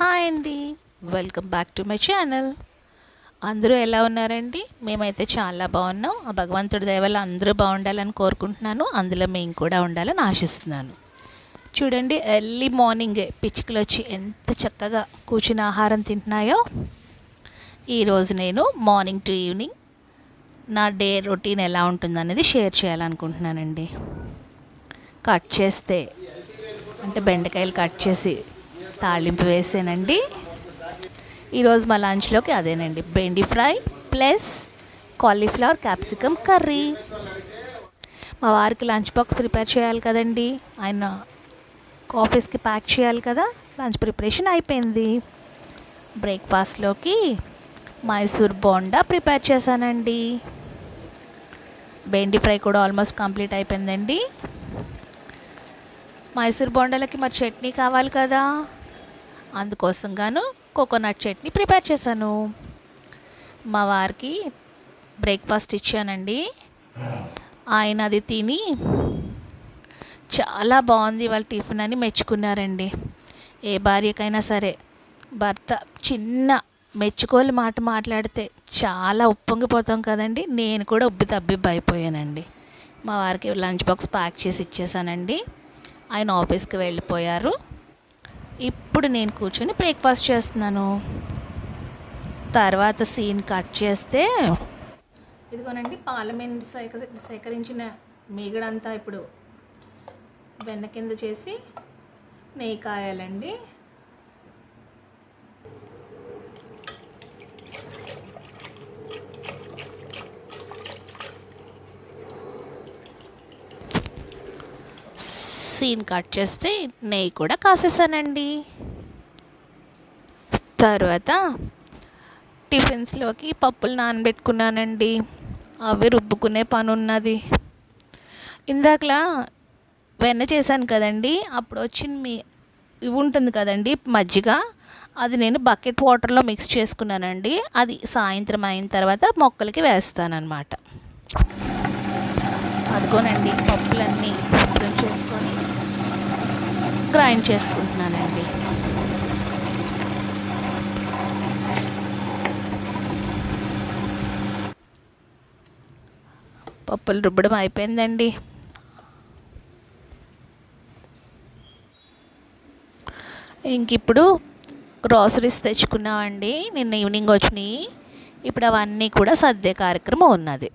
Hi అండి. Welcome back to my channel అందరూ ఎలా ఉన్నారండి? మేమైతే చాలా బాగున్నాం. ఆ భగవంతుడి దయవల్ల అందరూ బాగుండాలని కోరుకుంటున్నాను. అందులో మేము కూడా ఉండాలని ఆశిస్తున్నాను. చూడండి ఎర్లీ మార్నింగే పిచ్చుకలు వచ్చి ఎంత చక్కగా కూర్చుని ఆహారం తింటున్నాయో. ఈరోజు నేను మార్నింగ్ టు ఈవినింగ్ నా డే రొటీన్ ఎలా ఉంటుందనేది షేర్ చేయాలనుకుంటున్నానండి. కట్ చేస్తే అంటే బెండకాయలు కట్ చేసి తాళింపు వేసానండి. ఈరోజు మా లంచ్లోకి అదేనండి. బెండి fry plus cauliflower capsicum curry. మా వారికి లంచ్ బాక్స్ ప్రిపేర్ చేయాలి కదండి. ఆయన ఆఫీస్కి ప్యాక్ చేయాలి కదా. లంచ్ ప్రిపరేషన్ అయిపోయింది. బ్రేక్ఫాస్ట్లోకి మైసూర్ బోండా ప్రిపేర్ చేశానండి. బెండి ఫ్రై కూడా ఆల్మోస్ట్ కంప్లీట్ అయిపోయిందండి. మైసూర్ బోండాలకి మరి చట్నీ కావాలి కదా. అందుకోసం గాను కోకోనట్ చట్నీ ప్రిపేర్ చేశాను. మా వారికి బ్రేక్ఫాస్ట్ ఇచ్చానండి. ఆయన అది తిని చాలా బాగుంది వాళ్ళ టిఫిన్ అని మెచ్చుకున్నారండి. ఏ భార్యకైనా సరే భర్త చిన్న మెచ్చుకోలు మాట మాట్లాడితే చాలా ఉప్పొంగిపోతాం కదండి. నేను కూడా ఉబ్బి తబ్బిబ్బి అయిపోయానండి. మా వారికి లంచ్ బాక్స్ ప్యాక్ చేసి ఇచ్చేసానండి. ఆయన ఆఫీస్కి వెళ్ళిపోయారు. ఇప్పుడు నేను కూర్చొని బ్రేక్ఫాస్ట్ చేస్తున్నాను. తర్వాత సీన్ కట్ చేస్తే ఇదిగోనండి పార్లమెంట్ సేక సేకరించిన మీగడంతా ఇప్పుడు వెన్న కింద చేసి నెయ్యి కాయాలండి. సీన్ కట్ చేస్తే నెయ్యి కూడా కాసేసానండి. తర్వాత టిఫిన్స్లోకి పప్పులు నానబెట్టుకున్నానండి. అవి రుబ్బుకునే పని ఉన్నది ఇందాకలా వెన్న చేశాను కదండి అప్పుడు వచ్చిన మీ ఇవి ఉంటుంది కదండి మజ్జిగ. అది నేను బకెట్ వాటర్లో మిక్స్ చేసుకున్నానండి. అది సాయంత్రం అయిన తర్వాత మొక్కలకి వేస్తానన్నమాట. అదిగోనండి పప్పులన్నీ శుభ్రం చేసుకొని గ్రైండ్ చేసుకుంటున్నానండి. పప్పులు రుబ్బడం అయిపోయిందండి. ఇంక ఇప్పుడు గ్రాసరీస్ తెచ్చుకున్నామండి. నిన్న ఈవినింగ్ వచ్చినాయి. ఇప్పుడు అవన్నీ కూడా సద్య కార్యక్రమం ఉన్నది.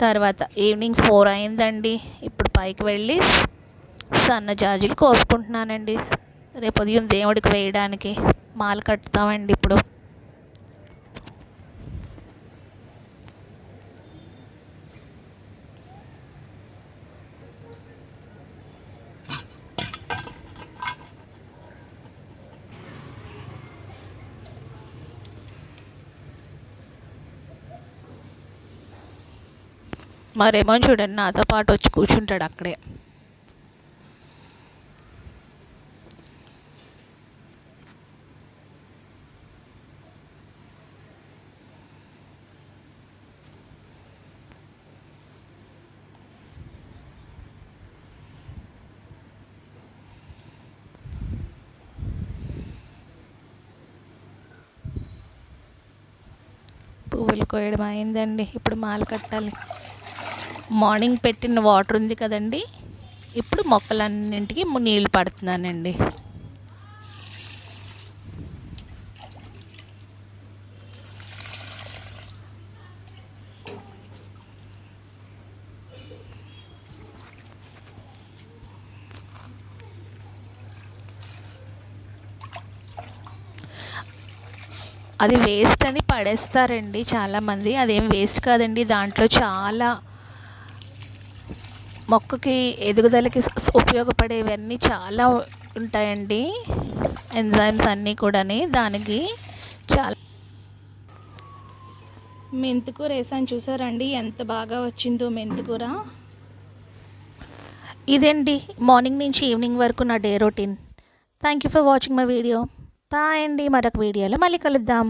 తర్వాత ఈవినింగ్ ఫోర్ అయిందండి. ఇప్పుడు పైకి వెళ్ళి సన్న జాజులు కోసుకుంటున్నానండి. రేపు ఉదయం దేవుడికి వేయడానికి మాల కట్టుతామండి ఇప్పుడు. మరేమో చూడండి నాతో పాటు వచ్చి కూర్చుంటాడు అక్కడే. పువ్వులు కోయడం అయిందండి. ఇప్పుడు మాల కట్టాలి. మార్నింగ్ పెట్టిన వాటర్ ఉంది కదండి. ఇప్పుడు మొక్కలన్నింటికి నీళ్ళు పడుతున్నానండి. అది వేస్ట్ అని పడేస్తారండి చాలామంది. అదేం వేస్ట్ కాదండి. దాంట్లో చాలా మొక్కకి ఎదుగుదలకి ఉపయోగపడేవన్నీ చాలా ఉంటాయండి. ఎంజైమ్స్ అన్నీ కూడాని దానికి చాలా మెంతికూర వేసాను చూసారండి. ఎంత బాగా వచ్చిందో మెంతికూర. ఇదండి మార్నింగ్ నుంచి ఈవినింగ్ వరకు నా day routine. Thank you for watching my video bye అండి మరొక వీడియోలో మళ్ళీ కలుద్దాం.